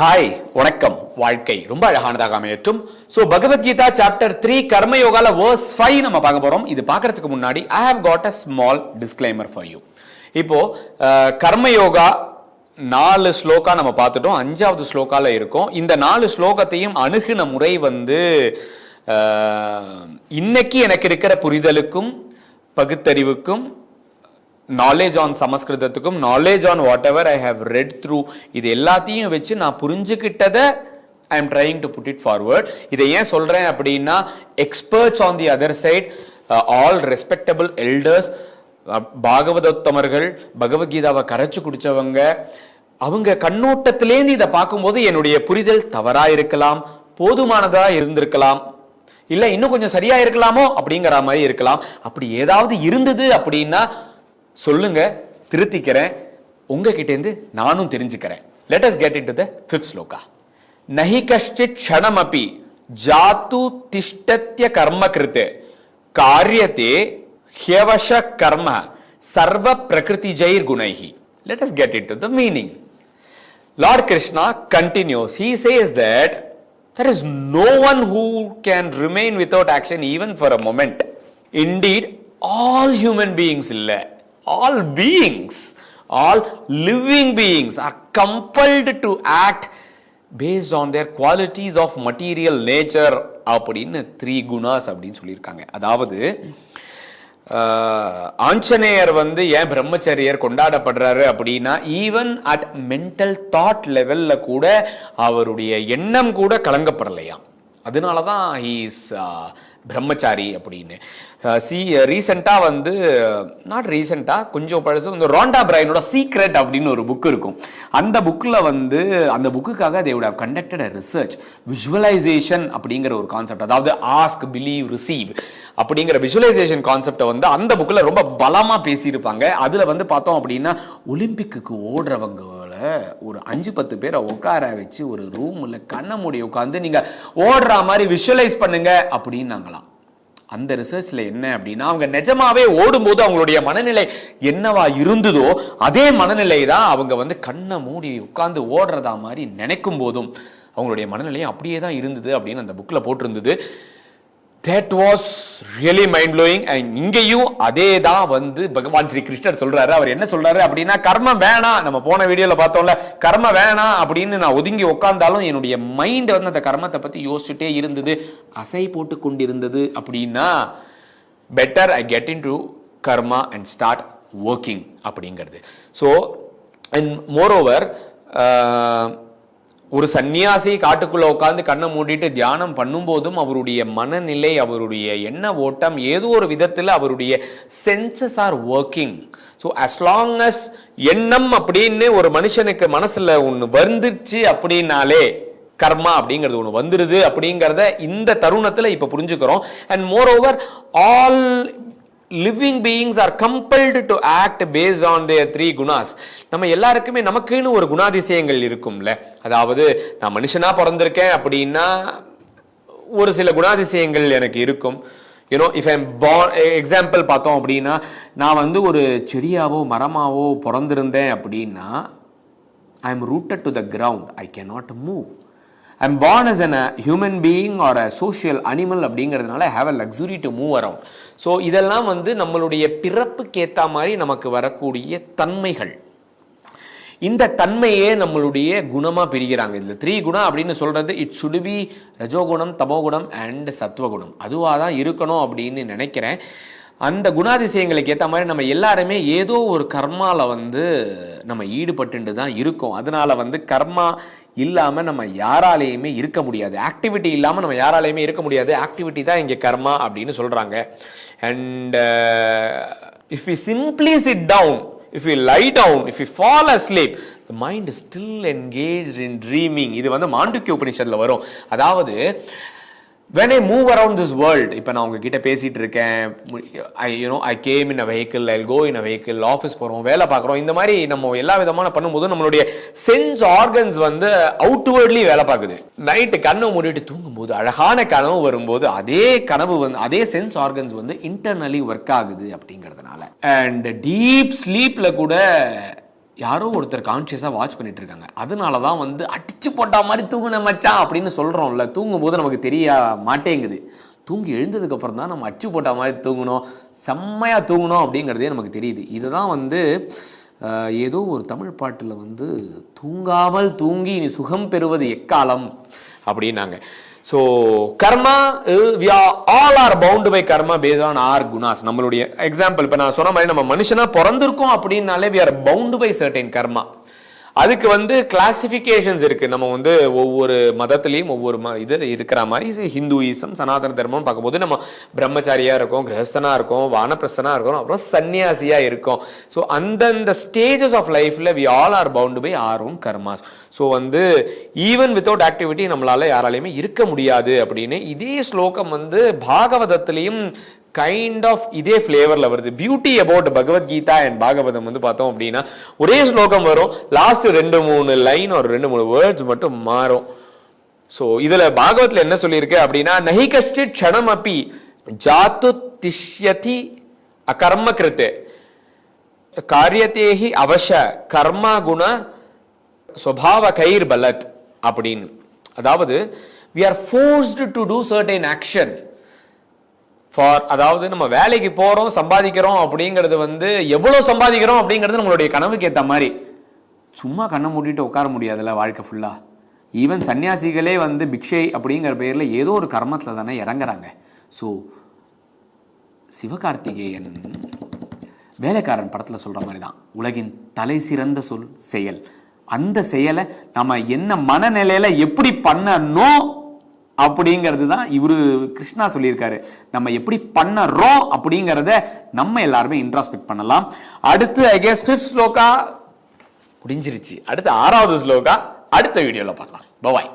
Hi வணக்கம். வாழ்க்கை ரொம்ப அழகானதாக அமையற்றும் ஸோ பகவத்கீதா சாப்டர் த்ரீ கர்மயோகால வேர்ஸ் ஃபைவ் நம்ம பார்க்க போகிறோம் இது பார்க்கறதுக்கு முன்னாடி I have got a small disclaimer for you இப்போ கர்மயோகா நாலு ஸ்லோகா நம்ம பார்த்துட்டோம். அஞ்சாவது ஸ்லோகால இருக்கும். இந்த நாலு ஸ்லோகத்தையும் அணுகுன முறை வந்து இன்னைக்கு எனக்கு இருக்கிற புரிதலுக்கும் பகுத்தறிவுக்கும் knowledge on சமஸ்கிருதத்துக்கும் knowledge on whatever I have read through இது எல்லாத்தையும் வச்சு நான் புரிஞ்சுக்கிட்டதை I am trying to put it forward இதை ஏன் சொல்கிறேன் அப்படின்னா experts on the other side all respectable elders பாகவதோத்தமர்கள் பகவத்கீதாவை கரைச்சி குடித்தவங்க அவங்க கண்ணோட்டத்திலேருந்து இதை பார்க்கும்போது என்னுடைய புரிதல் தவறாக இருக்கலாம் போதுமானதாக இருந்திருக்கலாம் இல்லை இன்னும் கொஞ்சம் சரியாக இருக்கலாமோ அப்படிங்கிற மாதிரி இருக்கலாம். அப்படி ஏதாவது இருந்தது அப்படின்னா சொல்லுங்க திருத்திக்கிறேன். உங்ககிட்ட இருந்து நானும் தெரிஞ்சுக்கிறேன். Let us get into the fifth fifth shloka நஹி கஷ்டித் க்ஷணமபி ஜாத்து திஷ்டத்திய கர்ம கிருத் காரியத்தே ஹியவஷ கர்ம சர்வ பிரகிருதி ஜெயிர் குணைஹி. Let us get into the the meaning Lord Krishna continues. He says that there is no one who can remain without action even for a moment. Indeed, all human beings, illa, all beings, all living beings are compelled to act based on their qualities of material nature அப்படின்னு three gunas அப்படின்னு சொல்லியிருக்காங்க. அதாவது ஆஞ்சநேயர் வந்து ஏன் பிரம்மச்சரியர் கொண்டாடப்படுறாரு அப்படின்னா even at mental thought லெவல்ல கூட அவருடைய எண்ணம் கூட கலங்கப்படலையாம். அதனால தான் ஹீஸ் பிரம்மச்சாரி அப்படின்னு. சி ரீசெண்டாக வந்து நாட் ரீசெண்டாக கொஞ்சம் பழசு இந்த ராண்டா பிரைனோட சீக்ரெட் அப்படின்னு ஒரு புக் இருக்கும். அந்த புக்கில் வந்து அந்த புக்குக்காக they would how conducted a research visualization அப்படிங்கிற ஒரு கான்செப்ட் அதாவது ஆஸ்க் பிலீவ் ரிசீவ் அப்படிங்கிற விஷுவலைசேஷன் கான்செப்டை வந்து அந்த புக்கில் ரொம்ப பலமாக பேசியிருப்பாங்க. அதில் வந்து பார்த்தோம் அப்படின்னா ஒலிம்பிக்குக்கு ஓடுறவங்க ஒரு அஞ்சு பத்து பேரை உட்கார வச்சு ஒரு ரூமில் கண்ண மூடி உட்காந்து நீங்கள் ஓடுற மாதிரி விஷுவலைஸ் பண்ணுங்க அப்படின்னாங்களாம். அந்த ரிசர்ச்சில் என்ன அப்படின்னா அவங்க நிஜமாவே ஓடும்போது அவங்களுடைய மனநிலை என்னவா இருந்ததோ அதே மனநிலை தான் அவங்க வந்து கண்ணை மூடி உட்காந்து ஓடுறதா மாதிரி நினைக்கும் போதும் அவங்களுடைய மனநிலையும் அப்படியே தான் இருந்தது அப்படின்னு அந்த புக்கில் போட்டிருந்தது. That was really mind blowing and இங்கேயும் அதே தான் வந்து பகவான் ஸ்ரீ கிருஷ்ணர் சொல்றாரு. அவர் என்ன சொல்றாரு அப்படின்னா கர்மம் வேணாம். நம்ம போன வீடியோல பார்த்தோம்ல கர்மம் வேணாம் அப்படின்னு நான் ஒதுங்கி உட்கார்ந்தாலும் என்னுடைய மைண்ட் வந்து அந்த கர்மத்தை பத்தி யோசிச்சுட்டே இருந்தது. அசை போட்டு கொண்டிருந்தது அப்படின்னா better I get into karma and start working அப்படிங்கிறது ஸோ அண்ட் மோரோவர் ஒரு சன்னியாசி காட்டுக்குள்ள உட்காந்து கண்ணை மூடிட்டு தியானம் பண்ணும்போதும் அவருடைய மனநிலை அவருடைய எண்ண ஓட்டம் ஏதோ ஒரு விதத்தில் அவருடைய senses are working so as long as எண்ணம் அப்படின்னு ஒரு மனுஷனுக்கு மனசுல ஒன்று வந்துருச்சு அப்படின்னாலே கர்மா அப்படிங்கிறது ஒன்று வந்துருது அப்படிங்கிறத இந்த தருணத்தில் இப்போ புரிஞ்சுக்கிறோம். And moreover all living beings are compelled to act based on their three gunas நம்ம எல்லாருக்குமே நமக்குன்னு ஒரு குணாதிசயங்கள் இருக்கும்ல. அதாவது நான் மனுஷனாக பிறந்திருக்கேன் அப்படின்னா ஒரு சில குணாதிசயங்கள் எனக்கு இருக்கும். You know if I'm born example பார்த்தோம் அப்படின்னா நான் வந்து ஒரு செடியாவோ மரமாவோ பிறந்திருந்தேன் அப்படின்னா I am rooted to the ground I cannot move I'm born as a human being human being or a அப்படிங்கிறதுனால have a luxury to move around so இதெல்லாம் வந்து நம்மளுடைய பிறப்புக்கு ஏற்ற மாதிரி நமக்கு வரக்கூடிய தன்மைகள். இந்த தன்மையே நம்மளுடைய குணமாக பிரிகிறாங்க. இதில் த்ரீ குணம் அப்படின்னு சொல்கிறது இட் should பி ரஜோகுணம் தமோகுணம் அண்ட் சத்வகுணம். அதுவாக தான் இருக்கணும் அப்படின்னு நினைக்கிறேன். அந்த குணாதிசயங்களுக்கு ஏற்ற மாதிரி நம்ம எல்லாருமே ஏதோ ஒரு கர்மாவில் வந்து நம்ம ஈடுபட்டு தான் இருக்கோம். அதனால வந்து கர்மா இல்லாமல் நம்ம யாராலேயுமே இருக்க முடியாது. ஆக்டிவிட்டி இல்லாமல் நம்ம யாராலேயுமே இருக்க முடியாது. ஆக்டிவிட்டி தான் இங்கே கர்மா அப்படின்னு சொல்கிறாங்க and if you simply sit down if you lie down if you fall asleep the mind still engage in dreaming இது வந்து மாண்டுக்கிய உபனிஷத்தில் வரும். அதாவது when I move around this world இப்போ நான் உங்ககிட்ட பேசிட்டு இருக்கேன் I you know I came in a vehicle I go in a vehicle office போகிறோம் வேலை பார்க்குறோம் இந்த மாதிரி நம்ம எல்லா விதமான பண்ணும்போது நம்மளுடைய சென்ஸ் ஆர்கன்ஸ் வந்து அவுட்வேர்ட்லி வேலை பார்க்குது. நைட்டு கண்ணை மூடிட்டு தூங்கும்போது அழகான கனவு வரும்போது அதே கனவு வந்து அதே சென்ஸ் ஆர்கன்ஸ் வந்து இன்டர்னலி ஒர்க் ஆகுது அப்படிங்கிறதுனால. அண்ட் டீப் ஸ்லீப்பில் கூட யாரோ ஒருத்தர் கான்ஷியஸாக வாட்ச் பண்ணிட்டு இருக்காங்க அதனால தான் வந்து அடிச்சு போட்டா மாதிரி தூங்கின மச்சான் அப்படின்னு சொல்கிறோம்ல தூங்கும் போது நமக்கு தெரிய மாட்டேங்குது. தூங்கி எழுந்ததுக்கப்புறம் தான் நம்ம அச்சு போட்ட மாதிரி தூங்கணும். செம்மையாக தூங்கணும் அப்படிங்கிறதே நமக்கு தெரியுது. இதுதான் வந்து ஏதோ ஒரு தமிழ் பாட்டில் வந்து தூங்காமல் தூங்கி நீ சுகம் பெறுவது எக்காலம்? அப்படின்னாங்க. So karma we all are bound by karma based on our gunas நம்மளுடைய எக்ஸாம்பிள் இப்போ நான் சொன்ன மாதிரி நம்ம மனுஷனா பிறந்திருக்கோம் அப்படின்னாலே we are bound by certain karma அதுக்கு வந்து கிளாசிஃபிகேஷன்ஸ் இருக்கு. நம்ம வந்து ஒவ்வொரு மதத்துலேயும் ஒவ்வொரு ம இது இருக்கிற மாதிரி ஹிந்துயிசம் சனாதன தர்மம் பார்க்கும்போது நம்ம பிரம்மச்சாரியா இருக்கோம் கிரகஸ்தனா இருக்கோம் வானப்பிரஸ்தனா இருக்கோம் அப்புறம் சன்னியாசியா இருக்கும். ஸோ அந்தந்த ஸ்டேஜஸ் ஆஃப் லைஃப்ல we all are bound by our own karmas so வந்து ஈவன் வித்தவுட் ஆக்டிவிட்டி நம்மளால யாராலையுமே இருக்க முடியாது அப்படின்னு இதே ஸ்லோகம் வந்து பாகவதத்திலையும் கைண்ட் ஆஃப் இதே ஃப்ளேவரில் வருது. Beauty about Bhagavad Gita and Bhagavatam வந்து பார்த்தோம் அப்படின்னா ஒரே ஸ்லோகம் வரும். லாஸ்ட் ரெண்டு மூணு லைன் ஒரு ரெண்டு மூணு வேர்ட்ஸ் மட்டும் மாறும். ஸோ இதில் பாகவத்தில் என்ன சொல்லியிருக்கு அப்படின்னா நஹி கஷ்டி க்ஷணம் அப்பி ஜாத்து திஷ்யதி அகர்ம கிருத்து காரியத்தேகி அவச கர்மா குண சுவாவ கயிர் பலத் அப்படின்னு. அதாவது we are forced to do certain action for அதாவது நம்ம வேலைக்கு போகிறோம் சம்பாதிக்கிறோம் அப்படிங்கிறது வந்து எவ்வளோ சம்பாதிக்கிறோம் அப்படிங்கிறது நம்மளுடைய கனவுக்கு ஏற்ற மாதிரி. சும்மா கண்ணை மூடிட்டு உட்கார முடியாதுல்ல வாழ்க்கை ஃபுல்லாக ஈவன் சன்னியாசிகளே வந்து பிக்ஷை அப்படிங்கிற பேரில் ஏதோ ஒரு கர்மத்தில் தானே இறங்குறாங்க. ஸோ சிவகார்த்திகேயன் வேலைக்காரன் படத்தில் சொல்கிற மாதிரி தான் உலகின் தலை சிறந்த சொல் செயல். அந்த செயலை நம்ம என்ன மனநிலையில் எப்படி பண்ணணும் அப்படிங்கிறது தான் இவரு கிருஷ்ணா சொல்லியிருக்காரு. நம்ம எப்படி பண்ணறோம் அப்படிங்கிறத நம்ம எல்லாருமே இன்ட்ராஸ்பெக்ட் பண்ணலாம். அடுத்து ஐ ஃபிஃப்த் ஸ்லோகா முடிஞ்சிருச்சு. அடுத்து ஆறாவது ஸ்லோகா அடுத்த வீடியோவில் பார்க்கலாம். பவாய்